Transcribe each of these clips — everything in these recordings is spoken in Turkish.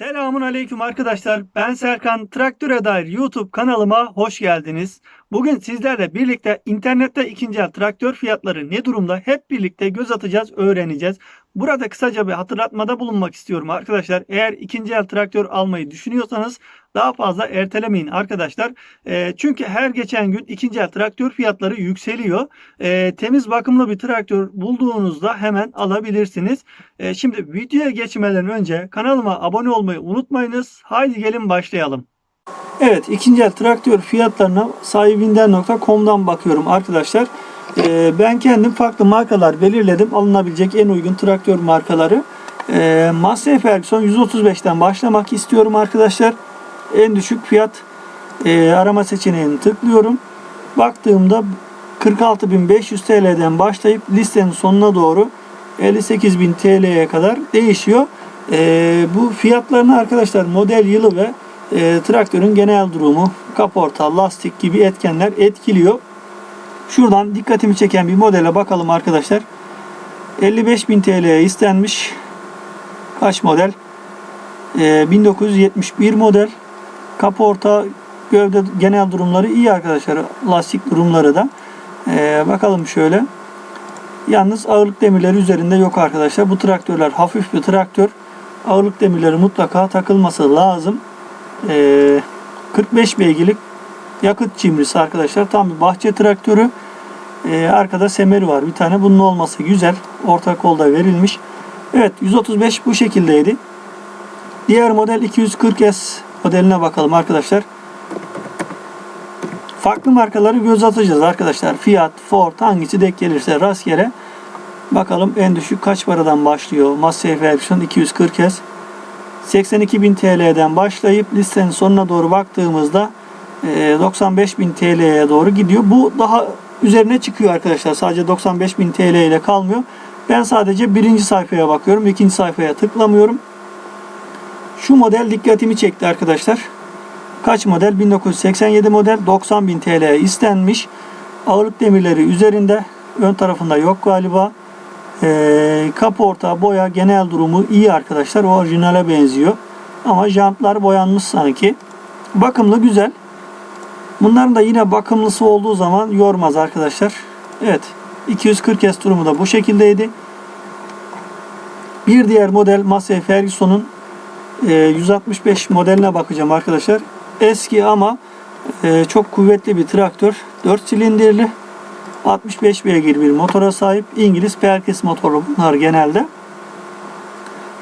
Selamun aleyküm arkadaşlar. Ben Serkan. Traktöre dair YouTube kanalıma hoş geldiniz. Bugün sizlerle birlikte internette ikinci el traktör fiyatları ne durumda hep birlikte göz atacağız, öğreneceğiz. Burada kısaca bir hatırlatmada bulunmak istiyorum arkadaşlar. Eğer ikinci el traktör almayı düşünüyorsanız daha fazla ertelemeyin arkadaşlar. E, çünkü her geçen gün ikinci el traktör fiyatları yükseliyor. E, temiz bakımlı bir traktör bulduğunuzda hemen alabilirsiniz. E, şimdi videoya geçmeden önce kanalıma abone olmayı unutmayınız. Haydi gelin başlayalım. Evet ikinci el traktör fiyatlarına sahibinden.com'dan bakıyorum arkadaşlar. Ee, ben kendim farklı markalar belirledim. Alınabilecek en uygun traktör markaları. Ee, Massey Ferguson 135'ten başlamak istiyorum arkadaşlar. En düşük fiyat e, arama seçeneğini tıklıyorum. Baktığımda 46.500 TL'den başlayıp listenin sonuna doğru 58.000 TL'ye kadar değişiyor. Ee, bu fiyatlarını arkadaşlar model yılı ve e, traktörün genel durumu, kaporta, lastik gibi etkenler etkiliyor. Şuradan dikkatimi çeken bir modele bakalım arkadaşlar. 55.000 TL'ye istenmiş. Kaç model? Ee, 1971 model. Kaporta, gövde genel durumları iyi arkadaşlar. Lastik durumları da. Ee, bakalım şöyle. Yalnız ağırlık demirleri üzerinde yok arkadaşlar. Bu traktörler hafif bir traktör. Ağırlık demirleri mutlaka takılması lazım. Ee, 45 beygirlik yakıt cimrisi arkadaşlar. Tam bir bahçe traktörü. Ee, arkada semeri var bir tane. Bunun olması güzel. Orta kolda verilmiş. Evet 135 bu şekildeydi. Diğer model 240S modeline bakalım arkadaşlar. Farklı markaları göz atacağız arkadaşlar. Fiat, Ford hangisi denk gelirse rastgele. Bakalım en düşük kaç paradan başlıyor. Massey Ferguson 240S. 82.000 TL'den başlayıp listenin sonuna doğru baktığımızda 95.000 TL'ye doğru gidiyor. Bu daha üzerine çıkıyor arkadaşlar. Sadece 95.000 TL ile kalmıyor. Ben sadece birinci sayfaya bakıyorum. ikinci sayfaya tıklamıyorum. Şu model dikkatimi çekti arkadaşlar. Kaç model? 1987 model 90.000 TL istenmiş. Ağırlık demirleri üzerinde. Ön tarafında yok galiba. E, kaporta, boya, genel durumu iyi arkadaşlar. Orijinale benziyor. Ama jantlar boyanmış sanki. Bakımlı güzel. Bunların da yine bakımlısı olduğu zaman yormaz arkadaşlar. Evet. 240 S durumu da bu şekildeydi. Bir diğer model Massey Ferguson'un e, 165 modeline bakacağım arkadaşlar. Eski ama e, çok kuvvetli bir traktör. 4 silindirli. 65 beygir bir motora sahip. İngiliz Perkins motoru bunlar genelde.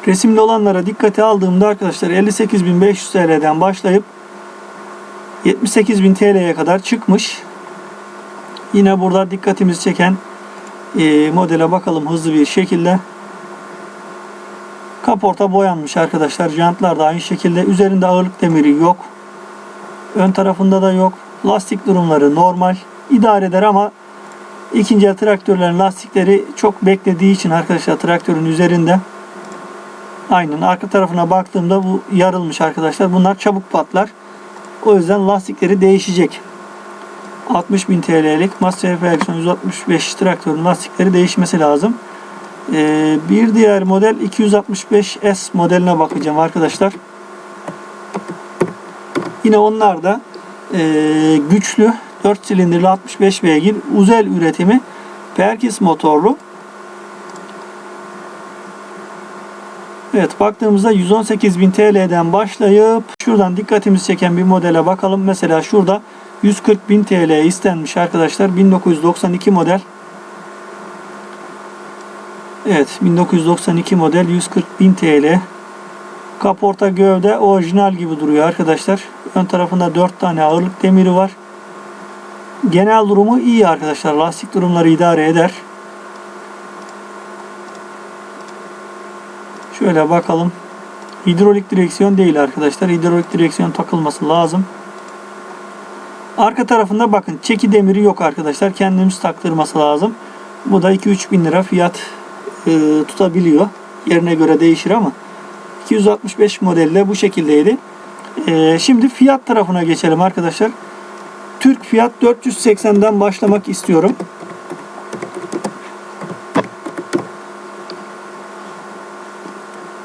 Resimli olanlara dikkate aldığımda arkadaşlar 58.500 TL'den başlayıp 78.000 TL'ye kadar çıkmış. Yine burada dikkatimizi çeken e, modele bakalım hızlı bir şekilde. Kaporta boyanmış arkadaşlar. Jantlar da aynı şekilde. Üzerinde ağırlık demiri yok. Ön tarafında da yok. Lastik durumları normal. İdare eder ama ikinci el traktörlerin lastikleri çok beklediği için arkadaşlar traktörün üzerinde. Aynen arka tarafına baktığımda bu yarılmış arkadaşlar. Bunlar çabuk patlar. O yüzden lastikleri değişecek. 60.000 TL'lik Massey Ferguson 165 traktörün lastikleri değişmesi lazım. Ee, bir diğer model 265S modeline bakacağım arkadaşlar. Yine onlar da e, güçlü 4 silindirli 65 beygir uzel üretimi Perkins motorlu. Evet baktığımızda 118.000 TL'den başlayıp şuradan dikkatimizi çeken bir modele bakalım. Mesela şurada 140.000 TL istenmiş arkadaşlar. 1992 model. Evet 1992 model 140.000 TL. Kaporta gövde orijinal gibi duruyor arkadaşlar. Ön tarafında 4 tane ağırlık demiri var. Genel durumu iyi arkadaşlar. Lastik durumları idare eder. Şöyle bakalım. Hidrolik direksiyon değil arkadaşlar. Hidrolik direksiyon takılması lazım. Arka tarafında bakın çeki demiri yok arkadaşlar. Kendimiz taktırması lazım. Bu da 2-3 bin lira fiyat e, tutabiliyor. Yerine göre değişir ama 265 modelle bu şekildeydi. E, şimdi fiyat tarafına geçelim arkadaşlar. Türk fiyat 480'den başlamak istiyorum.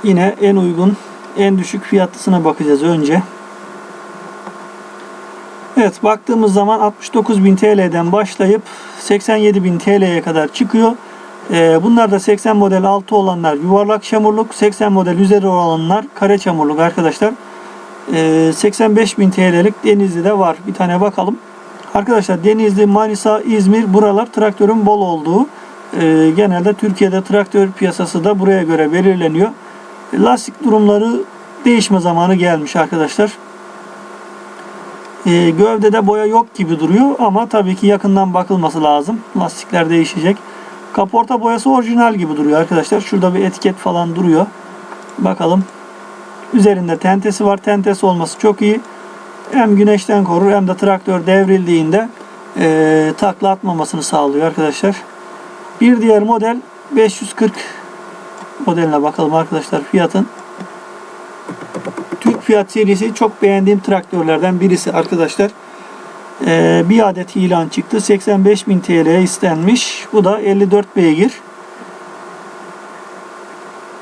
Yine en uygun En düşük fiyatlısına bakacağız önce. Evet baktığımız zaman 69.000 TL'den başlayıp 87.000 TL'ye kadar çıkıyor. Ee, bunlar da 80 model altı olanlar yuvarlak çamurluk, 80 model üzeri olanlar kare çamurluk arkadaşlar. Ee, 85.000 TL'lik Denizli'de var. Bir tane bakalım. Arkadaşlar Denizli, Manisa, İzmir buralar traktörün bol olduğu. Ee, genelde Türkiye'de traktör piyasası da buraya göre belirleniyor. Lastik durumları değişme zamanı gelmiş arkadaşlar. Ee, gövdede boya yok gibi duruyor ama tabii ki yakından bakılması lazım. Lastikler değişecek. Kaporta boyası orijinal gibi duruyor arkadaşlar. Şurada bir etiket falan duruyor. Bakalım. Üzerinde tentesi var. Tentesi olması çok iyi. Hem güneşten korur hem de traktör devrildiğinde e, takla atmamasını sağlıyor arkadaşlar. Bir diğer model 540 modeline bakalım arkadaşlar fiyatın. Türk Fiyat serisi çok beğendiğim traktörlerden birisi arkadaşlar. Ee, bir adet ilan çıktı. 85.000 TL istenmiş. Bu da 54 beygir.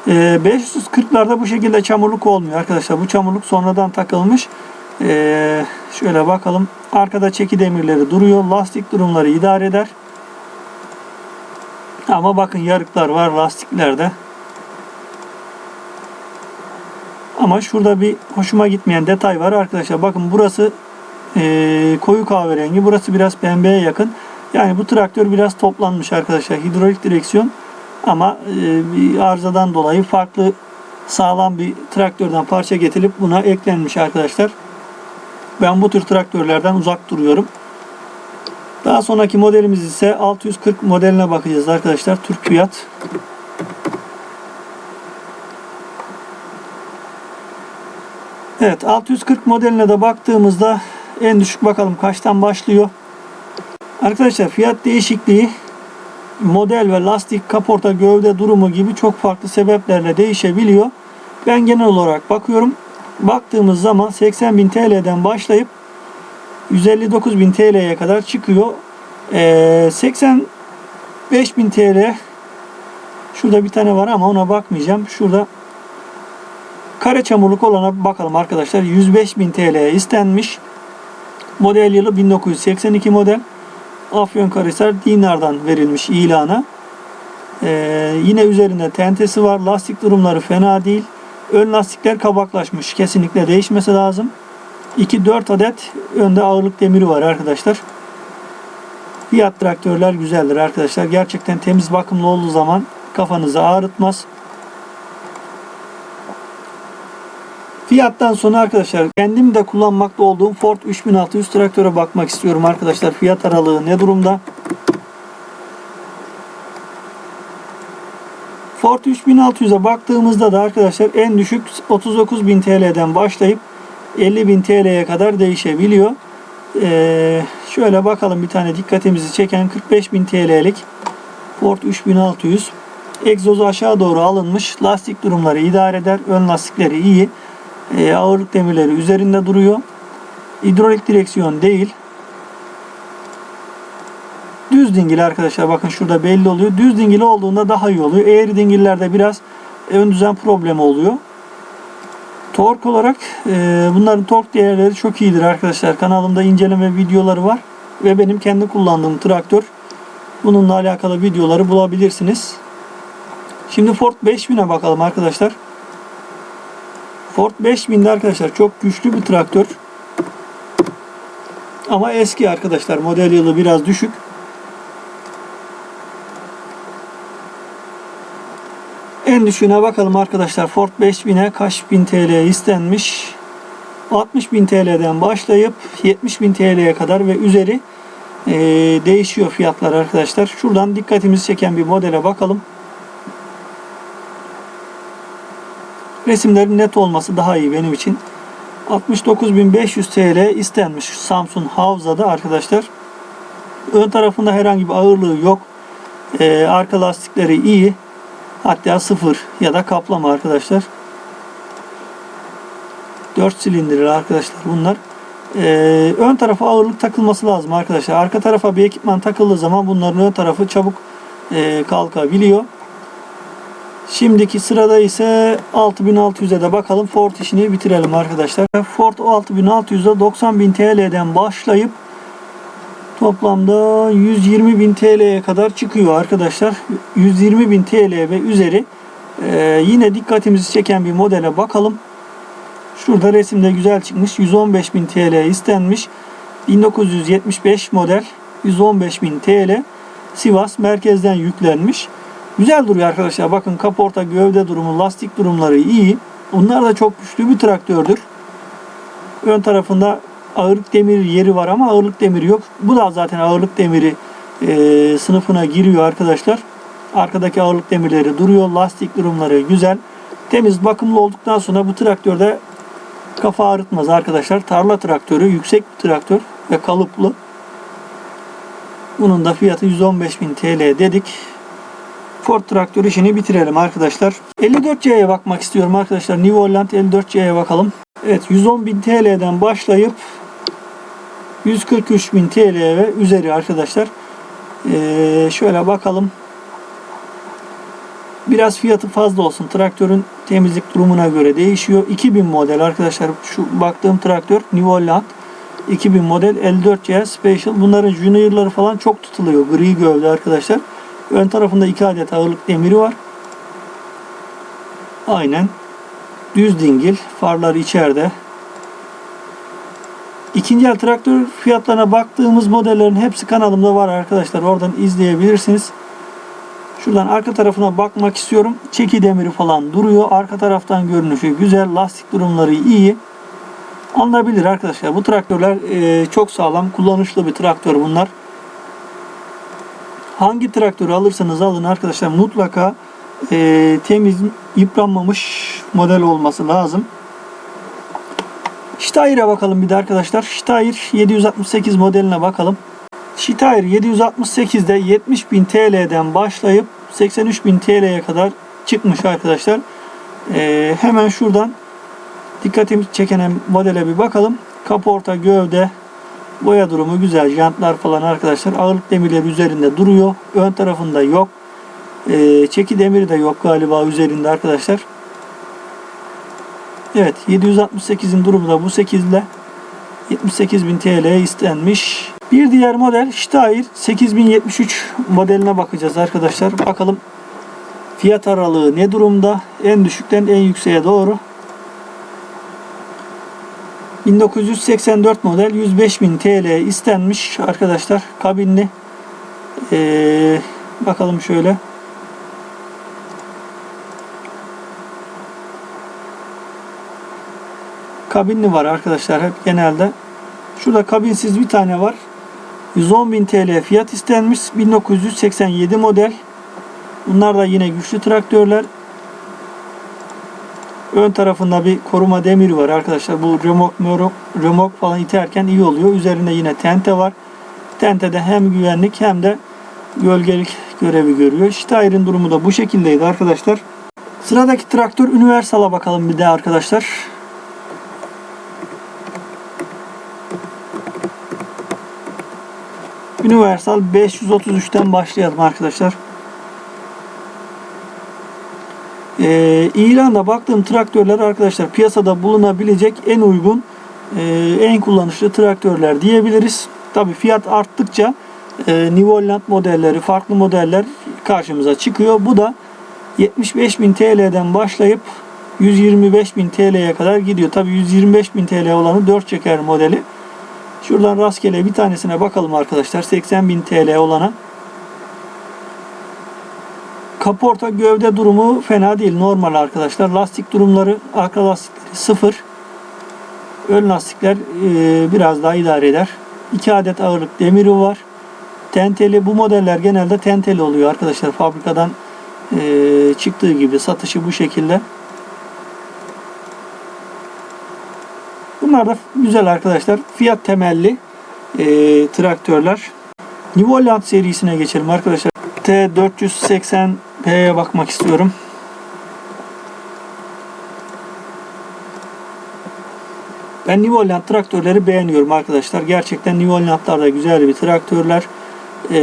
Ee, 540'larda bu şekilde çamurluk olmuyor arkadaşlar. Bu çamurluk sonradan takılmış. Ee, şöyle bakalım. Arkada çeki demirleri duruyor. Lastik durumları idare eder. Ama bakın yarıklar var lastiklerde. Ama şurada bir hoşuma gitmeyen detay var arkadaşlar. Bakın burası e, koyu kahverengi. Burası biraz pembeye yakın. Yani bu traktör biraz toplanmış arkadaşlar. Hidrolik direksiyon ama e, arızadan dolayı farklı sağlam bir traktörden parça getirilip buna eklenmiş arkadaşlar. Ben bu tür traktörlerden uzak duruyorum. Daha sonraki modelimiz ise 640 modeline bakacağız arkadaşlar. Türk fiyat. Evet 640 modeline de baktığımızda en düşük bakalım kaçtan başlıyor. Arkadaşlar fiyat değişikliği model ve lastik kaporta gövde durumu gibi çok farklı sebeplerle değişebiliyor. Ben genel olarak bakıyorum. Baktığımız zaman 80.000 TL'den başlayıp 159.000 TL'ye kadar çıkıyor. Ee, 85.000 TL şurada bir tane var ama ona bakmayacağım. Şurada Kare çamurluk olana bakalım arkadaşlar. 105.000 TL istenmiş. Model yılı 1982 model. Afyonkarahisar Dinar'dan verilmiş ilana. Ee, yine üzerinde tentesi var. Lastik durumları fena değil. Ön lastikler kabaklaşmış. Kesinlikle değişmesi lazım. 2-4 adet önde ağırlık demiri var arkadaşlar. Fiyat traktörler güzeldir arkadaşlar. Gerçekten temiz bakımlı olduğu zaman kafanızı ağrıtmaz. Fiyattan sonra arkadaşlar kendim de kullanmakta olduğum Ford 3600 traktöre bakmak istiyorum arkadaşlar. Fiyat aralığı ne durumda? Ford 3600'e baktığımızda da arkadaşlar en düşük 39.000 TL'den başlayıp 50.000 TL'ye kadar değişebiliyor. Ee, şöyle bakalım bir tane dikkatimizi çeken 45.000 TL'lik Ford 3600 egzozu aşağı doğru alınmış. Lastik durumları idare eder. Ön lastikleri iyi e, ağırlık demirleri üzerinde duruyor. Hidrolik direksiyon değil. Düz dingil arkadaşlar bakın şurada belli oluyor. Düz dingil olduğunda daha iyi oluyor. Eğri dingillerde biraz ön düzen problemi oluyor. Tork olarak e, bunların tork değerleri çok iyidir arkadaşlar. Kanalımda inceleme videoları var. Ve benim kendi kullandığım traktör. Bununla alakalı videoları bulabilirsiniz. Şimdi Ford 5000'e bakalım arkadaşlar. Ford 5000'de arkadaşlar çok güçlü bir traktör. Ama eski arkadaşlar. Model yılı biraz düşük. En düşüğüne bakalım arkadaşlar. Ford 5000'e kaç bin TL istenmiş? 60.000 TL'den başlayıp 70.000 TL'ye kadar ve üzeri e, değişiyor fiyatlar arkadaşlar. Şuradan dikkatimizi çeken bir modele bakalım. Resimlerin net olması daha iyi benim için. 69.500 TL istenmiş Samsung Havza'da arkadaşlar. Ön tarafında herhangi bir ağırlığı yok. Ee, arka lastikleri iyi. Hatta sıfır ya da kaplama arkadaşlar. 4 silindirli arkadaşlar bunlar. Ee, ön tarafa ağırlık takılması lazım arkadaşlar. Arka tarafa bir ekipman takıldığı zaman bunların ön tarafı çabuk e, kalkabiliyor. Şimdiki sırada ise 6600'e de bakalım Ford işini bitirelim arkadaşlar. Ford 6600'e 90.000 TL'den başlayıp toplamda 120.000 TL'ye kadar çıkıyor arkadaşlar. 120.000 TL ve üzeri Ee, yine dikkatimizi çeken bir modele bakalım. Şurada resimde güzel çıkmış. 115.000 TL istenmiş. 1975 model 115.000 TL Sivas merkezden yüklenmiş. Güzel duruyor arkadaşlar. Bakın kaporta, gövde durumu, lastik durumları iyi. Bunlar da çok güçlü bir traktördür. Ön tarafında ağırlık demiri yeri var ama ağırlık demiri yok. Bu da zaten ağırlık demiri e, sınıfına giriyor arkadaşlar. Arkadaki ağırlık demirleri duruyor. Lastik durumları güzel. Temiz bakımlı olduktan sonra bu traktörde kafa ağrıtmaz arkadaşlar. Tarla traktörü, yüksek bir traktör ve kalıplı. Bunun da fiyatı 115.000 TL dedik. Ford traktör işini bitirelim arkadaşlar. 54C'ye bakmak istiyorum arkadaşlar. New Holland 54C'ye bakalım. Evet 110.000 TL'den başlayıp 143.000 TL ve üzeri arkadaşlar. Ee, şöyle bakalım. Biraz fiyatı fazla olsun. Traktörün temizlik durumuna göre değişiyor. 2000 model arkadaşlar. Şu baktığım traktör New Holland 2000 model 54C Special. Bunların Junior'ları falan çok tutuluyor. Gri gövde arkadaşlar. Ön tarafında 2 adet ağırlık demiri var. Aynen. Düz dingil. Farlar içeride. İkinci el traktör fiyatlarına baktığımız modellerin hepsi kanalımda var arkadaşlar. Oradan izleyebilirsiniz. Şuradan arka tarafına bakmak istiyorum. Çeki demiri falan duruyor. Arka taraftan görünüşü güzel. Lastik durumları iyi. Alınabilir arkadaşlar. Bu traktörler e, çok sağlam. Kullanışlı bir traktör bunlar. Hangi traktörü alırsanız alın arkadaşlar mutlaka e, temiz, yıpranmamış model olması lazım. Steyer'e bakalım bir de arkadaşlar. Steyr 768 modeline bakalım. Steyr 768'de 70.000 TL'den başlayıp 83.000 TL'ye kadar çıkmış arkadaşlar. Ee, hemen şuradan dikkatimi çeken modele bir bakalım. Kaporta, gövde, boya durumu güzel. Jantlar falan arkadaşlar. Ağırlık demirleri üzerinde duruyor. Ön tarafında yok. Ee, çeki demiri de yok galiba üzerinde arkadaşlar. Evet 768'in durumu da bu 8 ile 78.000 TL istenmiş. Bir diğer model Steyr 8073 modeline bakacağız arkadaşlar. Bakalım fiyat aralığı ne durumda? En düşükten en yükseğe doğru. 1984 model 105.000 TL istenmiş arkadaşlar. Kabinli. Ee, bakalım şöyle. Kabinli var arkadaşlar hep genelde. Şurada kabinsiz bir tane var. 110.000 TL fiyat istenmiş. 1987 model. Bunlar da yine güçlü traktörler. Ön tarafında bir koruma demiri var arkadaşlar. Bu remok, mörok, remok falan iterken iyi oluyor. Üzerinde yine tente var. Tentede hem güvenlik hem de gölgelik görevi görüyor. Steyr'in durumu da bu şekildeydi arkadaşlar. Sıradaki traktör Universal'a bakalım bir de arkadaşlar. Universal 533'ten başlayalım arkadaşlar. Ee, İran'da baktığım traktörler arkadaşlar piyasada bulunabilecek en uygun e, en kullanışlı traktörler diyebiliriz. Tabi fiyat arttıkça e, New Holland modelleri farklı modeller karşımıza çıkıyor. Bu da 75.000 TL'den başlayıp 125.000 TL'ye kadar gidiyor. Tabi 125.000 TL olanı 4 çeker modeli. Şuradan rastgele bir tanesine bakalım arkadaşlar. 80.000 TL olana. Kaporta gövde durumu fena değil. Normal arkadaşlar. Lastik durumları arka lastikleri sıfır. Ön lastikler e, biraz daha idare eder. 2 adet ağırlık demiri var. Tenteli bu modeller genelde tenteli oluyor arkadaşlar. Fabrikadan e, çıktığı gibi satışı bu şekilde. Bunlar da güzel arkadaşlar. Fiyat temelli e, traktörler. New Holland serisine geçelim arkadaşlar. T480P'ye bakmak istiyorum. Ben New Holland traktörleri beğeniyorum arkadaşlar. Gerçekten New Holland'lar da güzel bir traktörler. E,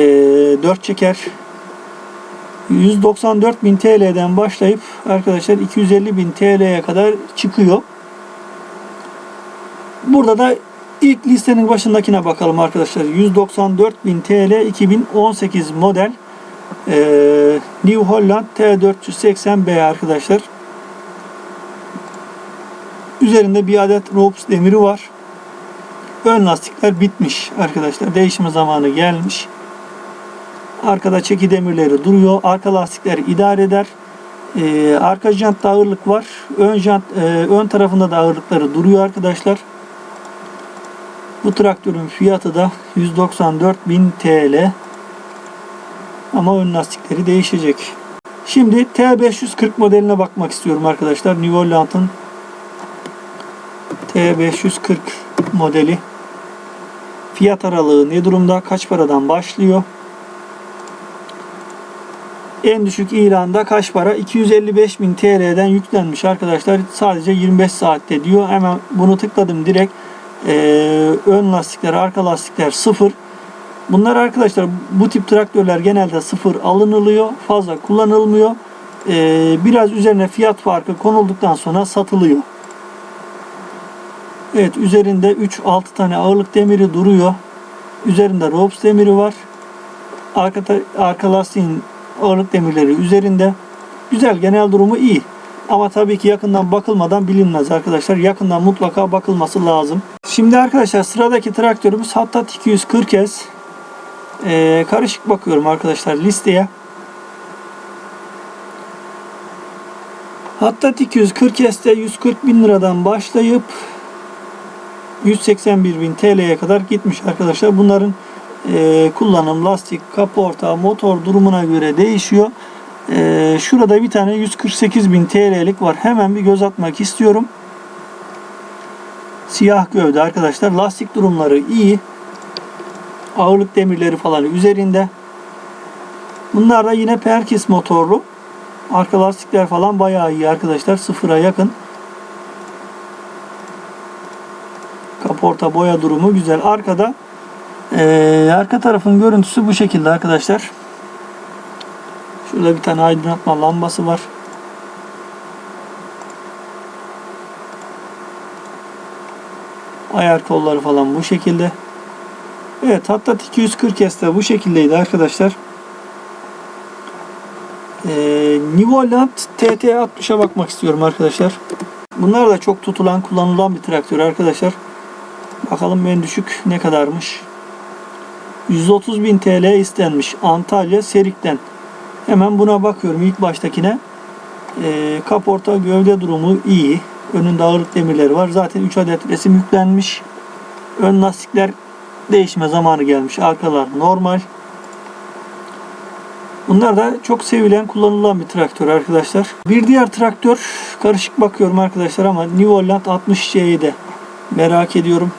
4 çeker. 194.000 TL'den başlayıp arkadaşlar 250.000 TL'ye kadar çıkıyor. Burada da ilk listenin başındakine bakalım arkadaşlar. 194.000 TL 2018 model ee, New Holland T480B arkadaşlar. Üzerinde bir adet Ropes demiri var. Ön lastikler bitmiş arkadaşlar. Değişim zamanı gelmiş. Arkada çeki demirleri duruyor. Arka lastikler idare eder. Ee, arka jantta ağırlık var. Ön jant e, ön tarafında da ağırlıkları duruyor arkadaşlar. Bu traktörün fiyatı da 194.000 TL. Ama ön lastikleri değişecek. Şimdi T540 modeline bakmak istiyorum arkadaşlar. New Holland'ın T540 modeli. Fiyat aralığı ne durumda? Kaç paradan başlıyor? En düşük ilanda kaç para? 255.000 TL'den yüklenmiş arkadaşlar. Sadece 25 saatte diyor. Hemen bunu tıkladım direkt. Ee, ön lastikler, arka lastikler sıfır. Bunlar arkadaşlar bu tip traktörler genelde sıfır alınılıyor. Fazla kullanılmıyor. Ee, biraz üzerine fiyat farkı konulduktan sonra satılıyor. Evet üzerinde 3-6 tane ağırlık demiri duruyor. Üzerinde Ropes demiri var. Arka, arka lastiğin ağırlık demirleri üzerinde. Güzel genel durumu iyi. Ama tabii ki yakından bakılmadan bilinmez arkadaşlar. Yakından mutlaka bakılması lazım. Şimdi arkadaşlar sıradaki traktörümüz Hattat 240S. Ee, karışık bakıyorum arkadaşlar listeye. Hattat 240S'te 140 bin liradan başlayıp 181 bin TL'ye kadar gitmiş arkadaşlar. Bunların e, kullanım, lastik, kaporta, motor durumuna göre değişiyor. E, şurada bir tane 148 bin TL'lik var. Hemen bir göz atmak istiyorum. Siyah gövde arkadaşlar. Lastik durumları iyi. Ağırlık demirleri falan üzerinde. Bunlar da yine Perkis motorlu. Arka lastikler falan bayağı iyi arkadaşlar. Sıfıra yakın. Kaporta boya durumu güzel. Arkada ee, arka tarafın görüntüsü bu şekilde arkadaşlar. Şurada bir tane aydınlatma lambası var. Ayar kolları falan bu şekilde. Evet hatta 240 S'te bu şekildeydi arkadaşlar. Ee, Nivoland TT60'a bakmak istiyorum arkadaşlar. Bunlar da çok tutulan kullanılan bir traktör arkadaşlar. Bakalım en düşük ne kadarmış. 130 bin TL istenmiş Antalya Serik'ten. Hemen buna bakıyorum ilk baştakine. E, kaporta gövde durumu iyi. Önünde ağırlık demirleri var. Zaten 3 adet resim yüklenmiş. Ön lastikler değişme zamanı gelmiş. Arkalar normal. Bunlar da çok sevilen, kullanılan bir traktör arkadaşlar. Bir diğer traktör karışık bakıyorum arkadaşlar ama New Holland 60C'yi de merak ediyorum.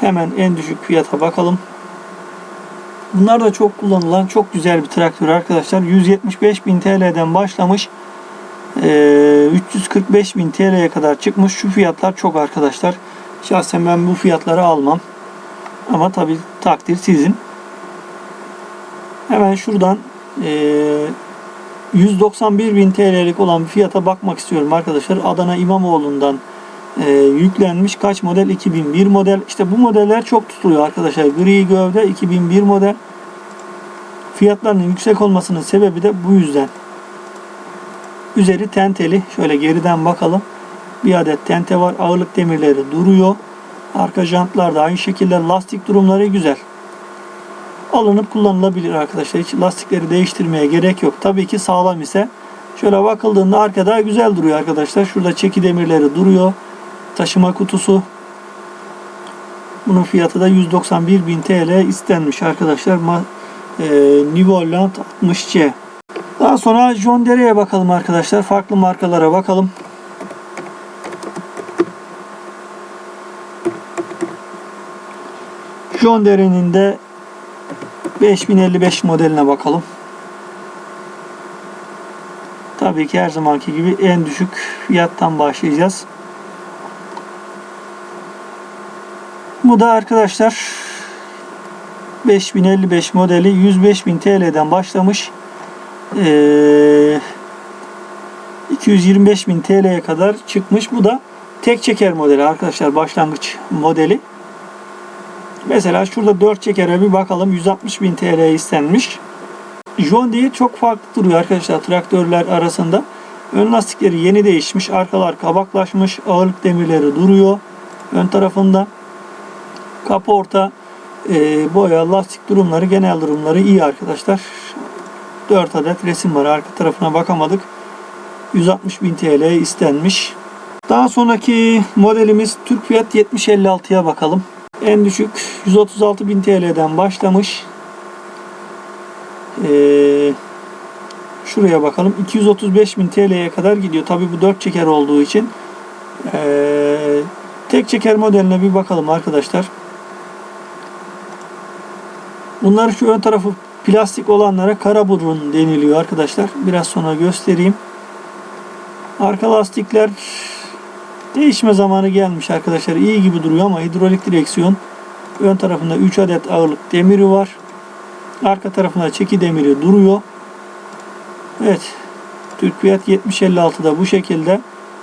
Hemen en düşük fiyata bakalım. Bunlar da çok kullanılan çok güzel bir traktör arkadaşlar. 175 bin TL'den başlamış. 345 bin TL'ye kadar çıkmış. Şu fiyatlar çok arkadaşlar. Şahsen ben bu fiyatları almam. Ama tabi takdir sizin. Hemen şuradan 191 bin TL'lik olan bir fiyata bakmak istiyorum arkadaşlar. Adana İmamoğlu'ndan e, yüklenmiş. Kaç model? 2001 model. İşte bu modeller çok tutuluyor arkadaşlar. Gri gövde 2001 model. Fiyatlarının yüksek olmasının sebebi de bu yüzden. Üzeri tenteli. Şöyle geriden bakalım. Bir adet tente var. Ağırlık demirleri duruyor. Arka jantlar da aynı şekilde. Lastik durumları güzel. Alınıp kullanılabilir arkadaşlar. Hiç lastikleri değiştirmeye gerek yok. Tabii ki sağlam ise şöyle bakıldığında arkada güzel duruyor arkadaşlar. Şurada çeki demirleri duruyor taşıma kutusu. Bunun fiyatı da 191.000 TL istenmiş arkadaşlar. E, New Holland 60C. Daha sonra John Deere'ye bakalım arkadaşlar. Farklı markalara bakalım. John Deere'nin de 5055 modeline bakalım. Tabii ki her zamanki gibi en düşük fiyattan başlayacağız. Bu da arkadaşlar 5055 modeli 105.000 TL'den başlamış. Ee, 225.000 TL'ye kadar çıkmış. Bu da tek çeker modeli arkadaşlar. Başlangıç modeli. Mesela şurada 4 çekere bir bakalım. 160.000 TL istenmiş. John Deere çok farklı duruyor arkadaşlar traktörler arasında. Ön lastikleri yeni değişmiş. Arkalar kabaklaşmış. Ağırlık demirleri duruyor. Ön tarafında. Kapı orta e, boya, lastik durumları, genel durumları iyi arkadaşlar. 4 adet resim var. Arka tarafına bakamadık. 160.000 TL istenmiş. Daha sonraki modelimiz Türk Fiyat 7056'ya bakalım. En düşük 136.000 TL'den başlamış. Ee, şuraya bakalım. 235.000 TL'ye kadar gidiyor. Tabi bu 4 çeker olduğu için. Ee, tek çeker modeline bir bakalım arkadaşlar. Bunlar şu ön tarafı plastik olanlara kara burun deniliyor arkadaşlar. Biraz sonra göstereyim. Arka lastikler değişme zamanı gelmiş arkadaşlar. İyi gibi duruyor ama hidrolik direksiyon. Ön tarafında 3 adet ağırlık demiri var. Arka tarafında çeki demiri duruyor. Evet. Türk Fiyat 7056'da bu şekilde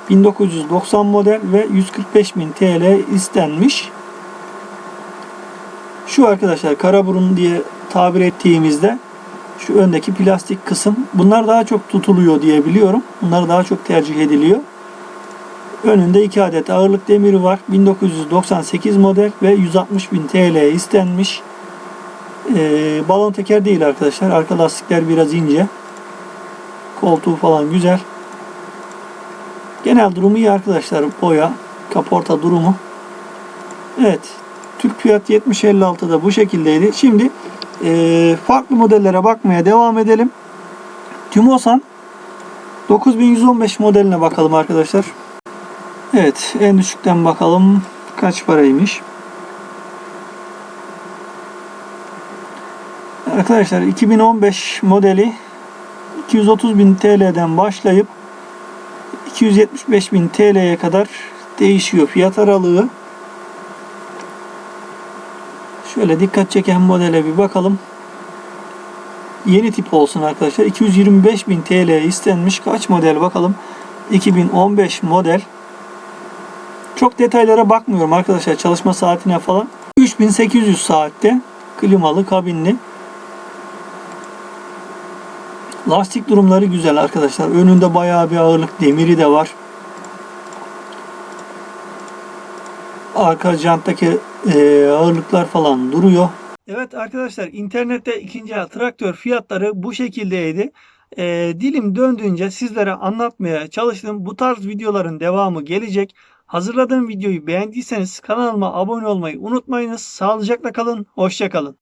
1990 model ve 145.000 TL istenmiş. Şu arkadaşlar karaburun diye tabir ettiğimizde şu öndeki plastik kısım bunlar daha çok tutuluyor diye biliyorum. Bunlar daha çok tercih ediliyor. Önünde 2 adet ağırlık demiri var. 1998 model ve 160.000 TL istenmiş. Ee, balon teker değil arkadaşlar. Arka lastikler biraz ince. Koltuğu falan güzel. Genel durumu iyi arkadaşlar. Boya, kaporta durumu. Evet. Türk Fiyat 7056'da bu şekildeydi. Şimdi e, farklı modellere bakmaya devam edelim. Tümosan 9115 modeline bakalım arkadaşlar. Evet en düşükten bakalım kaç paraymış. Arkadaşlar 2015 modeli 230.000 TL'den başlayıp 275.000 TL'ye kadar değişiyor fiyat aralığı. Şöyle dikkat çeken modele bir bakalım. Yeni tip olsun arkadaşlar. 225.000 TL istenmiş. Kaç model bakalım. 2015 model. Çok detaylara bakmıyorum arkadaşlar. Çalışma saatine falan. 3800 saatte. Klimalı, kabinli. Lastik durumları güzel arkadaşlar. Önünde bayağı bir ağırlık demiri de var. Arka janttaki e, ağırlıklar falan duruyor. Evet arkadaşlar internette ikinci el traktör fiyatları bu şekildeydi. E, dilim döndüğünce sizlere anlatmaya çalıştım. Bu tarz videoların devamı gelecek. Hazırladığım videoyu beğendiyseniz kanalıma abone olmayı unutmayınız. Sağlıcakla kalın, hoşça kalın.